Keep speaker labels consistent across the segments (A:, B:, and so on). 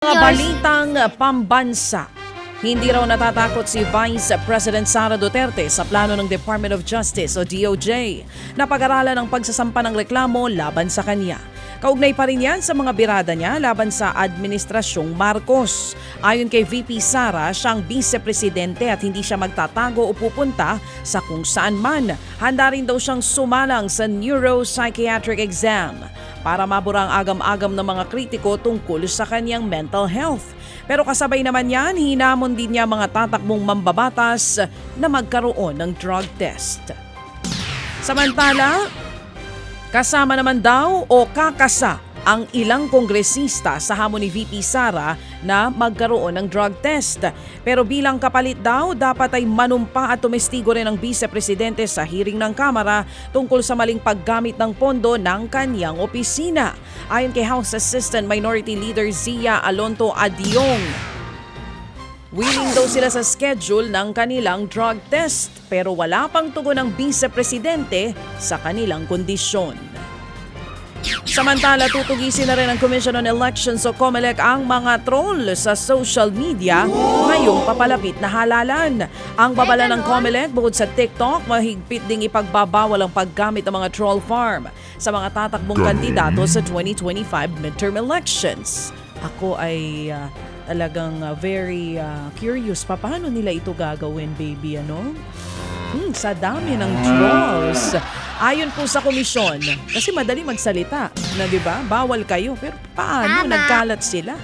A: Mga balitang pambansa. Hindi raw natatakot si Vice President Sara Duterte sa plano ng Department of Justice o DOJ na pag-aralan ang pagsasampa ng reklamo laban sa kanya. Kaugnay pa rin yan sa mga birada niya laban sa Administrasyong Marcos. Ayon kay VP Sara, siyang vice-presidente at hindi siya magtatago o pupunta sa kung saan man. Handa rin daw siyang sumalang sa neuropsychiatric exam para mabura ang agam-agam ng mga kritiko tungkol sa kanyang mental health. Pero kasabay naman yan, hinamon din niya mga tatakbong mambabatas na magkaroon ng drug test. Samantala, kasama naman daw o kakasa ang ilang kongresista sa hamon ni VP Sara na magkaroon ng drug test. Pero bilang kapalit daw, dapat ay manumpa at tumestigo rin ang vice-presidente sa hearing ng Kamara tungkol sa maling paggamit ng pondo ng kanyang opisina. Ayon kay House Assistant Minority Leader Zia Alonto Adiong, Willing daw sila sa schedule ng kanilang drug test pero wala pang tugon ng vice-presidente sa kanilang kondisyon. Samantala, tutugisin na rin ng Commission on Elections o COMELEC ang mga troll sa social media ngayong papalapit na halalan. Ang babala ng COMELEC bukod sa TikTok, mahigpit ding ipagbabawal ang paggamit ng mga troll farm sa mga tatakbong kandidato sa 2025 midterm elections. Ako ay ah, talagang ah, very ah, curious pa paano nila ito gagawin, baby, ano? Hmm, sa dami ng trolls. Ayon po sa komisyon, kasi madali magsalita, na 'di ba? Bawal kayo, pero paano
B: Tama.
A: nagkalat sila?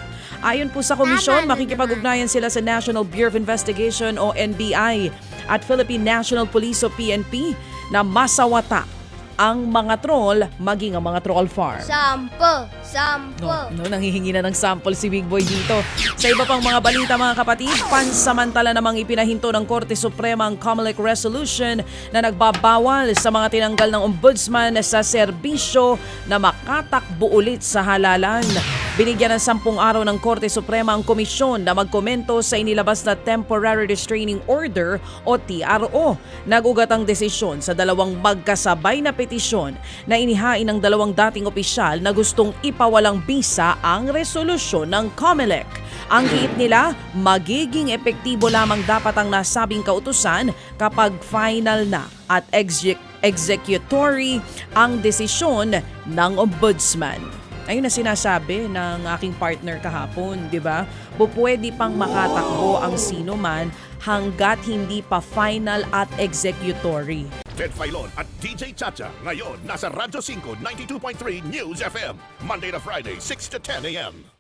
A: Ayon po sa komisyon, makikipag-ugnayan sila sa National Bureau of Investigation o NBI at Philippine National Police o PNP na masawata ang mga troll maging ang mga troll farm.
B: Sampo, sampo.
A: No, no, nanghihingi na ng sample si Big Boy dito. Sa iba pang mga balita mga kapatid, pansamantala namang ipinahinto ng Korte Suprema ang COMELEC resolution na nagbabawal sa mga tinanggal ng ombudsman sa serbisyo na makatakbo ulit sa halalan. Binigyan ng sampung araw ng Korte Suprema ang komisyon na magkomento sa inilabas na Temporary Restraining Order o TRO. Nagugat ang desisyon sa dalawang magkasabay na petisyon na inihain ng dalawang dating opisyal na gustong ipawalang bisa ang resolusyon ng COMELEC. Ang giit nila, magiging epektibo lamang dapat ang nasabing kautusan kapag final na at exec- executory ang desisyon ng ombudsman. Ayun na sinasabi ng aking partner kahapon, di ba? Pupwede pang makatakbo ang sino man hanggat hindi pa final at executory.
C: Ted Filon at DJ Chacha. Ngayon, nasa Radyo 5, 92.3 News FM. Monday to Friday, 6 to 10 a.m.